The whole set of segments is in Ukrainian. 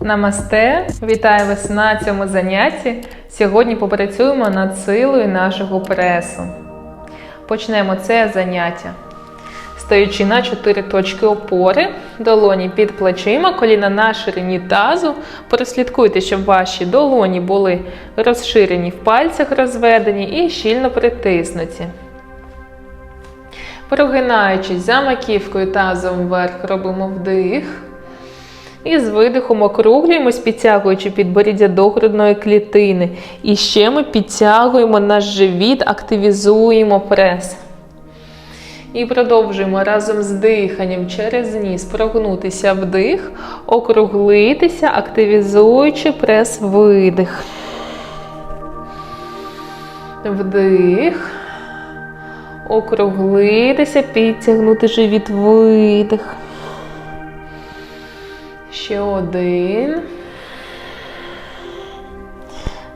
Намасте! Вітаю вас на цьому занятті. Сьогодні попрацюємо над силою нашого пресу. Почнемо це заняття. Стоячи на 4 точки опори, долоні під плечима, коліна на ширині тазу. Прослідкуйте, щоб ваші долоні були розширені в пальцях розведені і щільно притиснуті. Прогинаючись за маківкою тазом вверх, робимо вдих. І з видихом округлюємось, підтягуючи підборіддя до грудної клітини. І ще ми підтягуємо наш живіт, активізуємо прес. І продовжуємо разом з диханням через ніс прогнутися вдих, округлитися, активізуючи прес видих. Вдих. Округлитися, підтягнути живіт видих. Ще один.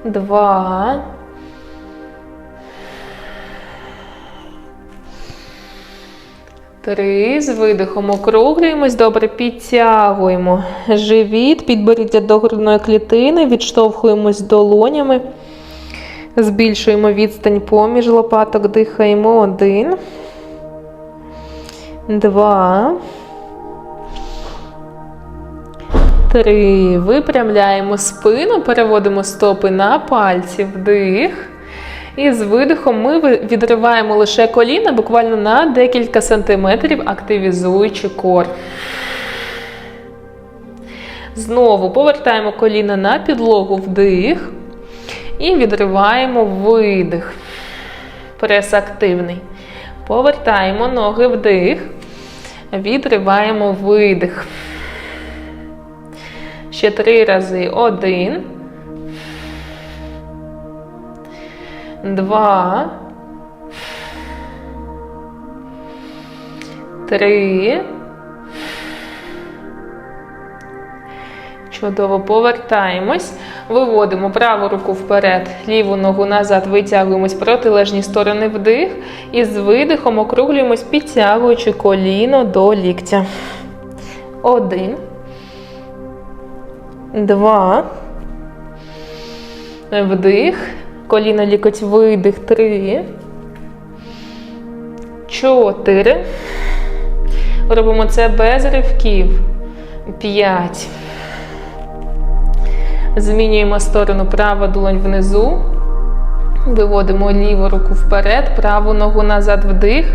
Два. Три. З видихом округлюємось. Добре, підтягуємо живіт, підборіддя до грудної клітини, відштовхуємось долонями. Збільшуємо відстань поміж лопаток, дихаємо. Один. Два. Три. Випрямляємо спину, переводимо стопи на пальці, вдих. І з видихом ми відриваємо лише коліна буквально на декілька сантиметрів, активізуючи кор. Знову повертаємо коліна на підлогу вдих. І відриваємо видих. Прес активний. Повертаємо ноги вдих. Відриваємо видих. Ще три рази. Один. Два. Три. Чудово повертаємось. Виводимо праву руку вперед, ліву ногу назад, витягуємось протилежні сторони вдих. І з видихом округлюємось, підтягуючи коліно до ліктя. Один. Два. Вдих. Коліно лікоть видих. Три. Чотири. Робимо це без ривків. П'ять. Змінюємо сторону права долонь внизу. Виводимо ліву руку вперед, праву ногу назад вдих.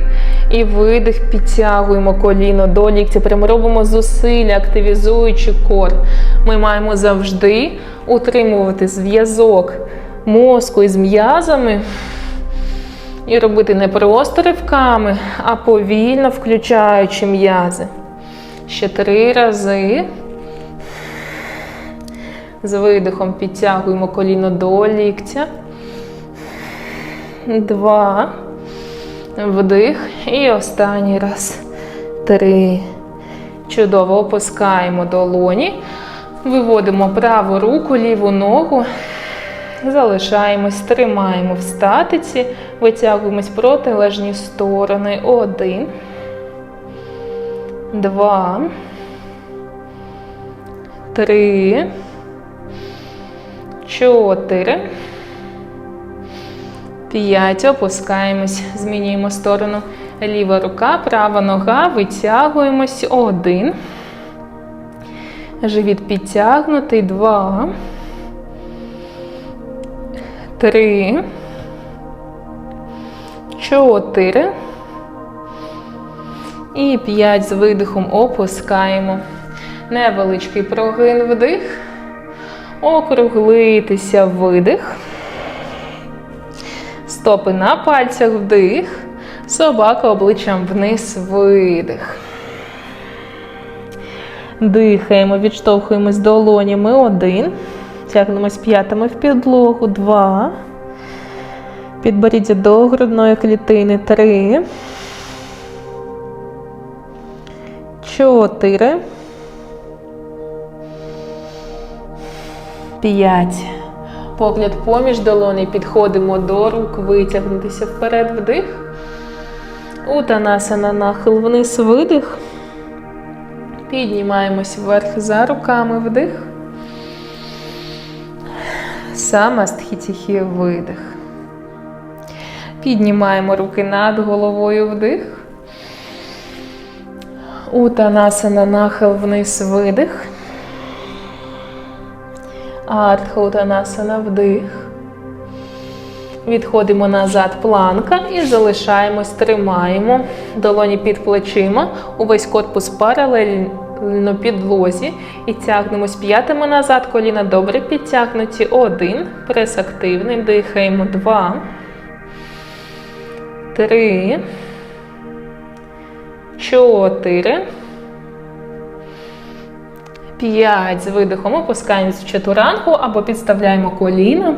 І видих, підтягуємо коліно до ліктя. Прямо робимо зусилля, активізуючи кор. Ми маємо завжди утримувати зв'язок мозку із м'язами. І робити не просто ривками, а повільно включаючи м'язи. Ще три рази. З видихом підтягуємо коліно до ліктя. Два. Вдих. І останній раз. Три. Чудово опускаємо долоні. Виводимо праву руку, ліву ногу. Залишаємось, тримаємо в статиці. Витягуємось протилежні сторони. Один. Два. Три. Чотири. П'ять. Опускаємось. Змінюємо сторону. Ліва рука, права нога. Витягуємось. Один. Живіт підтягнутий. Два. Три. Чотири. І п'ять з видихом опускаємо. Невеличкий прогин вдих. Округлитися видих. Стопи на пальцях вдих. Собака обличчям вниз видих. Дихаємо, відштовхуємось долонями. Один. Тягнемось п'ятами в підлогу. Два. Підборіддя до грудної клітини. Три. Чотири. П'ять. Погляд поміж долони. Підходимо до рук. Витягнутися вперед вдих. Утанасана нахил вниз видих. Піднімаємось вверх за руками вдих. Самастхітіхі видих. Піднімаємо руки над головою вдих. Утанасана нахил вниз видих. Артха Утанасана вдих. Відходимо назад планка і залишаємось, тримаємо долоні під плечима, увесь корпус паралельно підлозі. І тягнемось п'ятами назад, коліна добре підтягнуті. Один. Прес активний. Дихаємо. Два. Три. Чотири. П'ять. З видихом опускаємось в чатуранку або підставляємо коліна.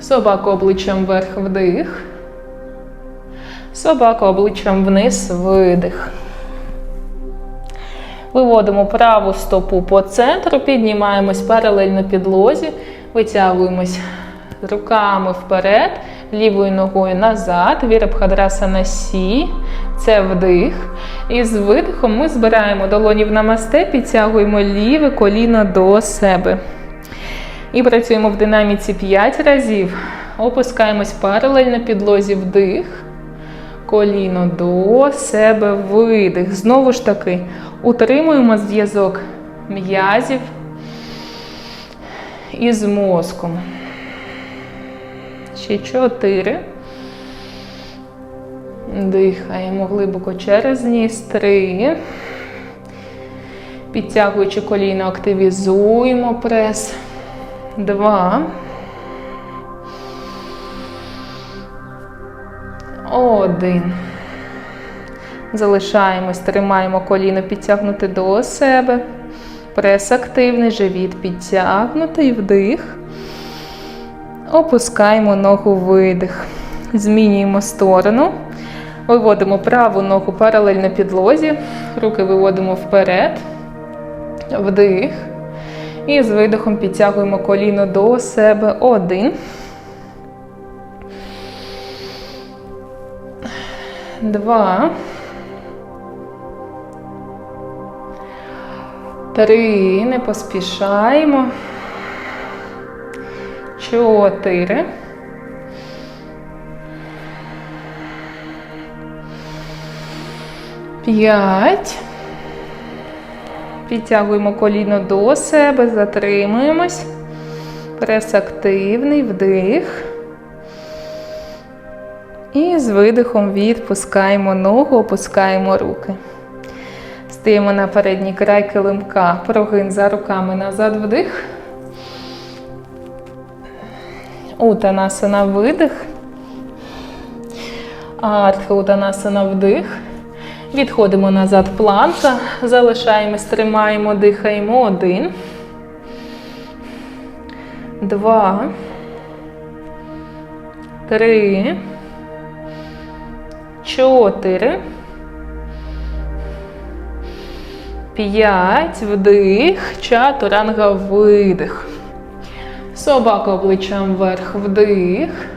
Собаку обличчям вверх вдих. Собаку обличчям вниз видих. Виводимо праву стопу по центру, піднімаємось паралельно підлозі, витягуємось руками вперед, лівою ногою назад, вірабхадрасана сі. Це вдих. І з видихом ми збираємо долоні в намасте, підтягуємо ліве коліно до себе. І працюємо в динаміці 5 разів. Опускаємось паралельно підлозі вдих. Коліно до себе видих. Знову ж таки, утримуємо зв'язок м'язів із мозком. Ще 4. Дихаємо глибоко через ніс. 3. Підтягуючи коліно, активізуємо прес. Два. Один. Залишаємось, тримаємо коліно підтягнути до себе. Прес активний, живіт підтягнутий, вдих. Опускаємо ногу видих. Змінюємо сторону. Виводимо праву ногу паралельно підлозі. Руки виводимо вперед. Вдих. І з видихом підтягуємо коліно до себе. Один. Два. Три. Не поспішаємо. Чотири. П'ять. Підтягуємо коліно до себе, затримуємось. Прес активний, вдих. І з видихом відпускаємо ногу, опускаємо руки. Стаємо на передній край килимка, прогин за руками назад вдих. Утанасана видих. Артха Утанасана вдих. Відходимо назад планка, залишаємось, тримаємо, дихаємо. Один. Два. Три. Чотири. П'ять. Вдих. Чатуранга видих. Собака обличчям вверх вдих.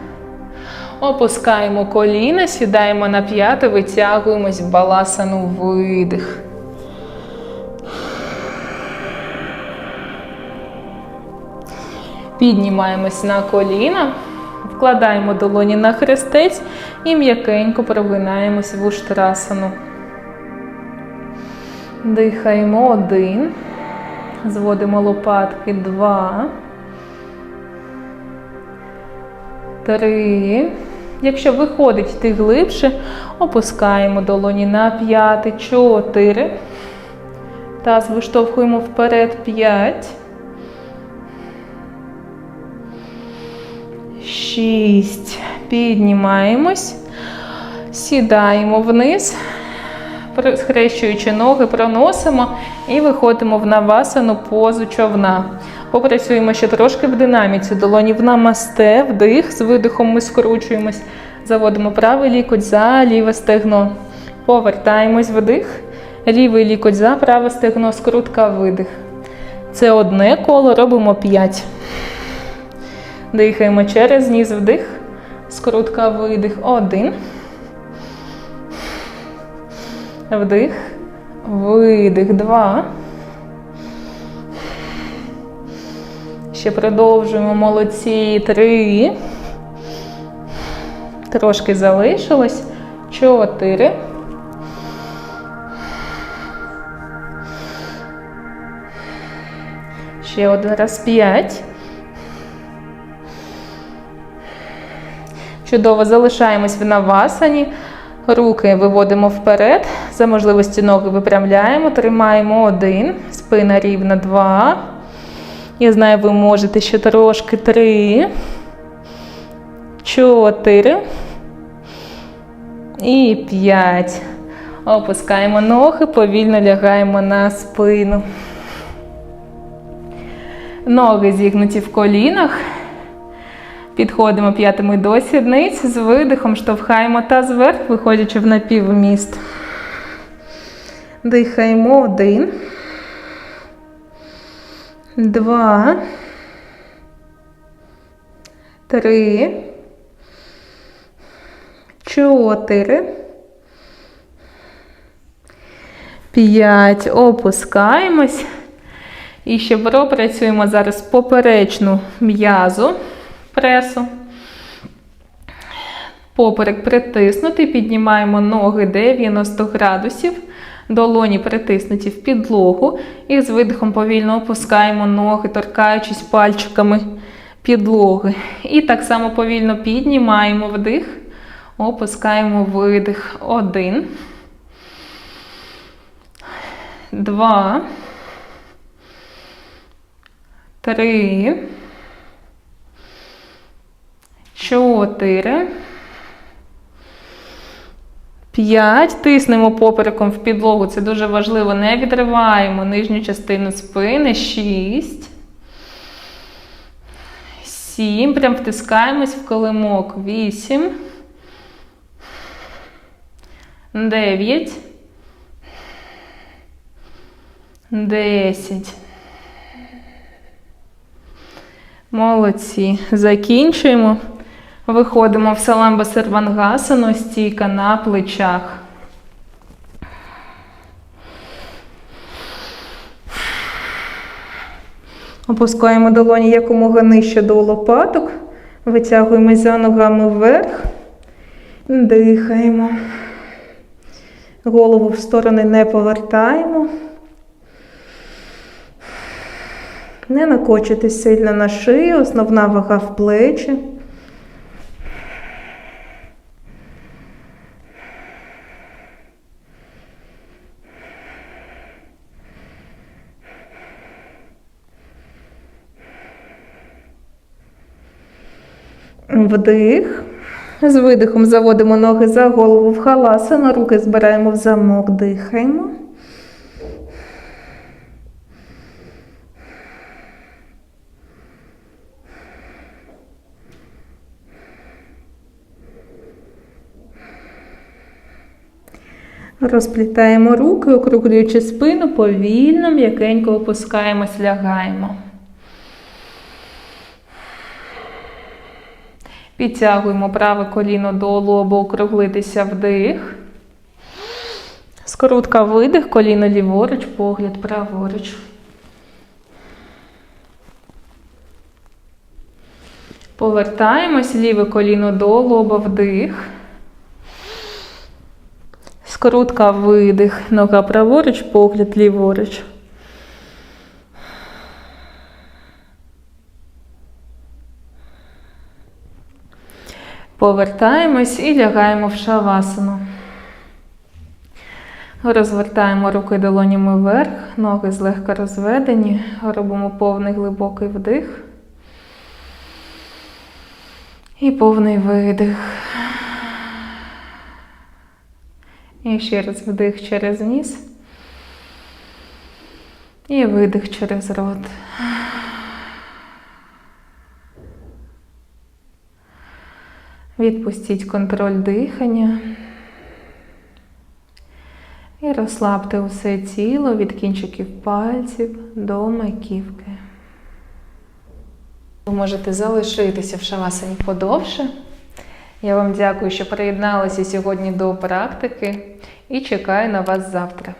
Опускаємо коліна, сідаємо на п'яти, витягуємось в баласану видих. Піднімаємось на коліна, вкладаємо долоні на хрестець і м'якенько прогинаємось в уштрасану. Дихаємо один. Зводимо лопатки два. Три. Якщо виходить йти глибше, опускаємо долоні на п'яти. Чотири. Таз виштовхуємо вперед. П'ять. Шість. Піднімаємось. Сідаємо вниз, схрещуючи ноги, проносимо і виходимо в навасану позу човна. Попрацюємо ще трошки в динаміці. Долоні в намасте, вдих, з видихом ми скручуємось. Заводимо правий лікоть за ліве стегно. Повертаємось вдих. Лівий лікоть за праве стегно, скрутка, видих. Це одне коло, робимо 5. Дихаємо через ніс вдих. Скрутка, видих. Один. Вдих. Видих. Два. Ще продовжуємо молодці. Три. Трошки залишилось. Чотири. Ще один раз п'ять. Чудово, залишаємось в навасані. Руки виводимо вперед. За можливості ноги випрямляємо. Тримаємо один. Спина рівна. Два. Я знаю, ви можете ще трошки. Три. Чотири. І п'ять. Опускаємо ноги, повільно лягаємо на спину. Ноги зігнуті в колінах. Підходимо п'ятими до сідниць, з видихом штовхаємо таз вверх, виходячи в напівміст. Дихаємо один. Два. Три. Чотири. П'ять. Опускаємось. І ще пропрацюємо зараз поперечну м'язу пресу. Поперек притиснутий, піднімаємо ноги 90 градусів, долоні притиснуті в підлогу і з видихом повільно опускаємо ноги, торкаючись пальчиками підлоги. І так само повільно піднімаємо вдих, опускаємо видих. Один. Два. Три. Чотири. П'ять. Тиснемо попереком в підлогу. Це дуже важливо. Не відриваємо нижню частину спини. Шість. Сім. Прям втискаємось в колимок. Вісім. Дев'ять. Десять. Молодці. Закінчуємо. Виходимо в саламба сервангасану, стійка на плечах. Опускаємо долоні якомога нижче до лопаток. Витягуємось за ногами вверх. Дихаємо. Голову в сторони не повертаємо. Не накочуйтесь сильно на шию, основна вага в плечі. Вдих. З видихом заводимо ноги за голову в халасану, руки збираємо в замок, дихаємо. Розплітаємо руки, округлюючи спину, повільно, м'якенько опускаємось, лягаємо. Підтягуємо праве коліно до лобу, округлитися вдих. Скрутка видих, коліно ліворуч, погляд праворуч. Повертаємось, ліве коліно до лоба, вдих. Скрутка видих, нога праворуч, погляд ліворуч. Повертаємось і лягаємо в шавасану. Розвертаємо руки долонями вверх, ноги злегка розведені, робимо повний глибокий вдих. І повний видих. І ще раз вдих через ніс. І видих через рот. Відпустіть контроль дихання. І розслабте усе тіло від кінчиків пальців до маківки. Ви можете залишитися в шавасані подовше. Я вам дякую, що приєдналися сьогодні до практики і чекаю на вас завтра.